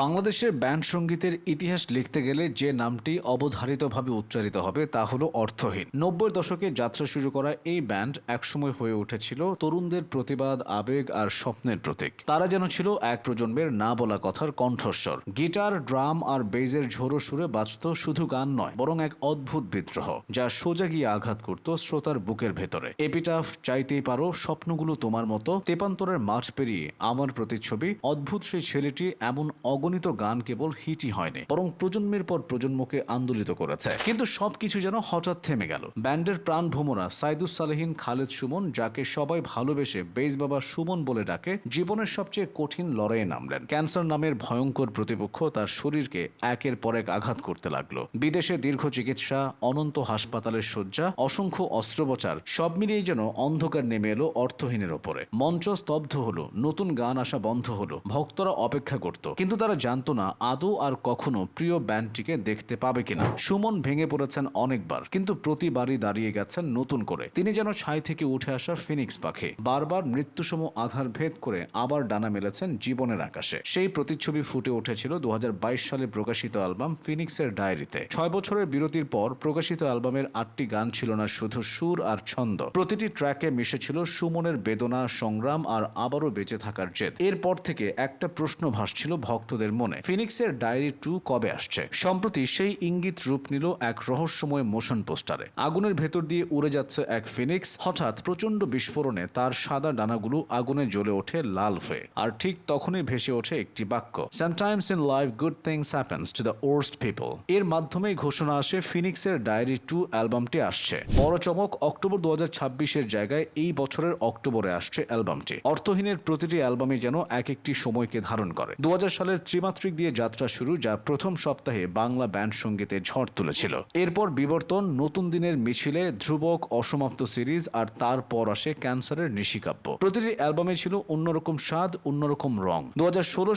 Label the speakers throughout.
Speaker 1: বাংলাদেশের ব্যান্ড সঙ্গীতের ইতিহাস লিখতে গেলে যে নামটি অবধারিতভাবে উচ্চারিত হবে তা হলো অর্থহীন। নব্বই দশকে যাত্রা শুরু করা এই ব্যান্ড একসময় হয়ে উঠেছিল তরুণদের প্রতিবাদ, আবেগ আর স্বপ্নের প্রতীক। তারা যেন ছিল এক প্রজন্মের না বলা কথার কণ্ঠস্বর। গিটার, ড্রাম আর বেজের ঝোড়ো সুরে বাজত শুধু গান নয়, বরং এক অদ্ভুত বিদ্রোহ, যা সোজা গিয়ে আঘাত করত শ্রোতার বুকের ভেতরে। এপিটাফ, চাইতেই পারো, স্বপ্নগুলো তোমার মতো, তেপান্তরের মাঠ পেরিয়ে আমার প্রতিচ্ছবি, অদ্ভুত সেই ছেলেটি এমন অগণিত গান কেবল হিটই হয়নি, বরং প্রজন্মের পর প্রজন্মকে আন্দোলিত করেছে। কিন্তু সবকিছু যেন হঠাৎ থেমে গেল। ব্যান্ডের প্রাণ ভোমরা সাইদুস সালেহীন, খালেদ সুমন, যাকে সবাই ভালোবেসে বেস বাবা সুমন বলে ডাকে, জীবনের সবচেয়ে কঠিন লড়াইয়ে নামলেন। ক্যান্সার নামের ভয়ঙ্কর প্রতিপক্ষ তার শরীরকে একের পর এক আঘাত করতে লাগল। বিদেশে দীর্ঘ চিকিৎসা, অনন্ত হাসপাতালের শয্যা, অসংখ্য অস্ত্রোপচার, সব মিলিয়ে যেন অন্ধকার নেমে এলো অর্থহীনের ওপরে। মঞ্চ স্তব্ধ হলো, নতুন গান আসা বন্ধ হলো, ভক্তরা অপেক্ষা করত। কিন্তু তারা জানতো না আদৌ আর কখনো প্রিয় ব্যান্ডটিকে দেখতে পাবে কিনা। সুমন ভেঙে পড়েছেন অনেকবার, কিন্তু প্রতিবারই দাঁড়িয়ে গেছেন নতুন করে। তিনি যেন ছাই থেকে উঠে আসা ফিনিক্স পাখি। বারবার মৃত্যুসম আধার ভেদ করে আবার ডানা মেলেছেন জীবনের আকাশে। সেই প্রতিচ্ছবি ফুটে উঠেছিল দু হাজার বাইশ সালে প্রকাশিত অ্যালবাম ফিনিক্সের ডায়েরিতে। ছয় বছরের বিরতির পর প্রকাশিত অ্যালবামের আটটি গান ছিল না, শুধু সুর আর ছন্দ। প্রতিটি ট্র্যাকে মিশেছিল সুমনের বেদনা, সংগ্রাম আর আবারও বেঁচে থাকার জেদ। এরপর থেকে একটা প্রশ্ন ভাসছিল ভক্তদের মনে। ফিনিক্সের ডায়েরি টু কবে আসছে? সম্প্রতি সেই ইঙ্গিত রূপ নিল এক রহস্যময় মোশন পোস্টারে। আগুনের ভেতর দিয়ে উড়ে যাচ্ছে এক ফিনিক্স। হঠাৎ প্রচণ্ড বিস্ফোরণে তার সাদা ডানাগুলো আগুনে জ্বলে ওঠে লাল হয়ে। আর ঠিক তখনই ভেসে ওঠে একটি বাক্য। Sometimes in life good things happens to the worst people এর মাধ্যমেই ঘোষণা আসে ফিনিক্সের ডায়েরি টু অ্যালবামটি আসছে। বড় চমক, অক্টোবর দু হাজার জায়গায় এই বছরের অক্টোবরে আসছে অ্যালবামটি। অর্থহীনের প্রতিটি অ্যালবামে যেন এক একটি সময়কে ধারণ করে। দু হাজার সালের ত্রিমাত্রিক দিয়ে যাত্রা শুরু, যা প্রথম সপ্তাহে বাংলা ব্যান্ড সঙ্গীতে ঝড় তুলেছিল। এরপর বিবর্তন, নতুন দিনের মিছিলে ধ্রুবক অসমাপ্ত সিরিজ আর তারপর আসে ক্যান্সারের নিশিকাব্য। প্রতিটি অ্যালবামে ছিল অন্যরকম স্বাদ, অন্যরকম রং। দু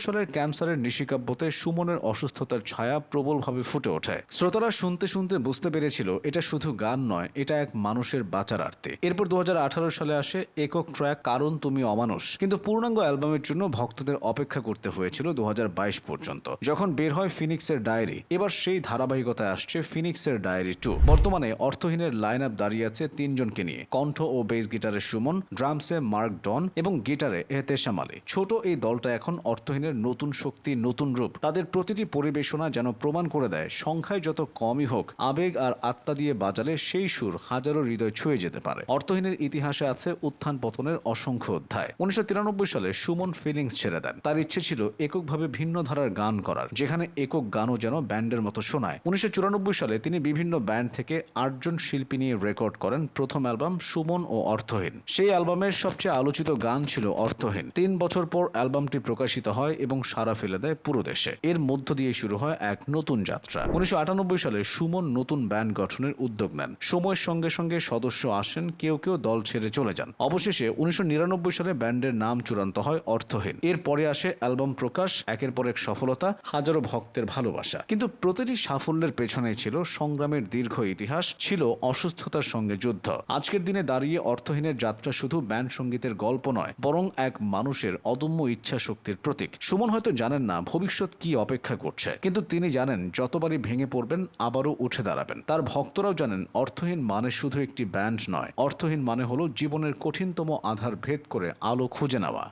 Speaker 1: সালের ক্যান্সারের নিশিকাব্যতে সুমনের অসুস্থতার ছায়া প্রবলভাবে ফুটে ওঠে। শ্রোতারা শুনতে শুনতে বুঝতে পেরেছিল, এটা শুধু গান নয়, এটা এক মানুষের বাঁচার আর্তে এরপর দু হাজার আঠারো সালে আসে একক ট্র্যাক, কারণ তুমি অমানুষ। কিন্তু পূর্ণাঙ্গ অ্যালবামের জন্য ভক্তদের অপেক্ষা করতে হয়েছিল দু হাজার পর্যন্ত। যখন বের হয় ফিনিক্সের ডায়েরি, এবার সেই ধারাবাহিকতায় আসছে ফিনিক্সের ডায়েরি টু। বর্তমানে অর্থহীনের লাইন আপ দাঁড়িয়ে আছে তিনজনকে নিয়ে। কণ্ঠ ও বেস গিটারে সুমন ড্রামসে মার্ক ডন এবং গিটারে এহতেশাম আলী ছোট এই দলটা এখন অর্থহীনের নতুন শক্তি, নতুন রূপ। তাদের প্রতিটি পরিবেশনা যেন প্রমাণ করে দেয়, সংখ্যায় যত কমই হোক, আবেগ আর আত্মা দিয়ে বাজালে সেই সুর হাজারো হৃদয় ছুঁয়ে যেতে পারে। অর্থহীনের ইতিহাসে আছে উত্থান পতনের অসংখ্য অধ্যায়। উনিশশো তিরানব্বই সালে সুমন ফিলিংস ছেড়ে দেন। তার ইচ্ছে ছিল এককভাবে ভিন্ন ধারার গান করার, যেখানে একক গানও যেন ব্যান্ডের মতো শোনায়। উনিশশো চুরানব্বই সালে তিনি বিভিন্ন ব্যান্ড থেকে আটজন শিল্পী নিয়ে রেকর্ড করেন প্রথম অ্যালবাম সুমন ও অর্থহীন। সেই অ্যালবামের সবচেয়ে আলোচিত গান ছিল অর্থহীন। তিন বছর পর অ্যালবামটি প্রকাশিত হয় এবং সারা ফেলে দেয় পুরো দেশে। এর মধ্য দিয়ে শুরু হয় এক নতুন যাত্রা। উনিশশো আটানব্বই সালে সুমন নতুন ব্যান্ড গঠনের উদ্যোগ নেন। সময়ের সঙ্গে সঙ্গে সদস্য আসেন, কেউ কেউ দল ছেড়ে চলে যান। অবশেষে উনিশশো নিরানব্বই সালে ব্যান্ডের নাম চূড়ান্ত হয় অর্থহীন। এর পরে আসে অ্যালবাম প্রকাশ, একের পর এক সফলতা, হাজারো ভক্তের ভালোবাসা। কিন্তু প্রতিটি সাফল্যের পেছনে ছিল সংগ্রামের দীর্ঘ ইতিহাস, ছিল অসুস্থতার সঙ্গে যুদ্ধ। আজকের দিনে দাঁড়িয়ে অর্থহীনের যাত্রা শুধু ব্যান্ড সঙ্গীতের গল্প নয়, বরং এক মানুষের অদম্য ইচ্ছা শক্তির প্রতীক। সুমন হয়তো জানেন না ভবিষ্যৎ কি অপেক্ষা করছে, কিন্তু তিনি জানেন যতবারই ভেঙে পড়বেন, আবারও উঠে দাঁড়াবেন। তার ভক্তরাও জানেন অর্থহীন মানে শুধু একটি ব্যান্ড নয়, অর্থহীন মানে হলো জীবনের কঠিনতম আধার ভেদ করে আলো খুঁজে নেওয়া।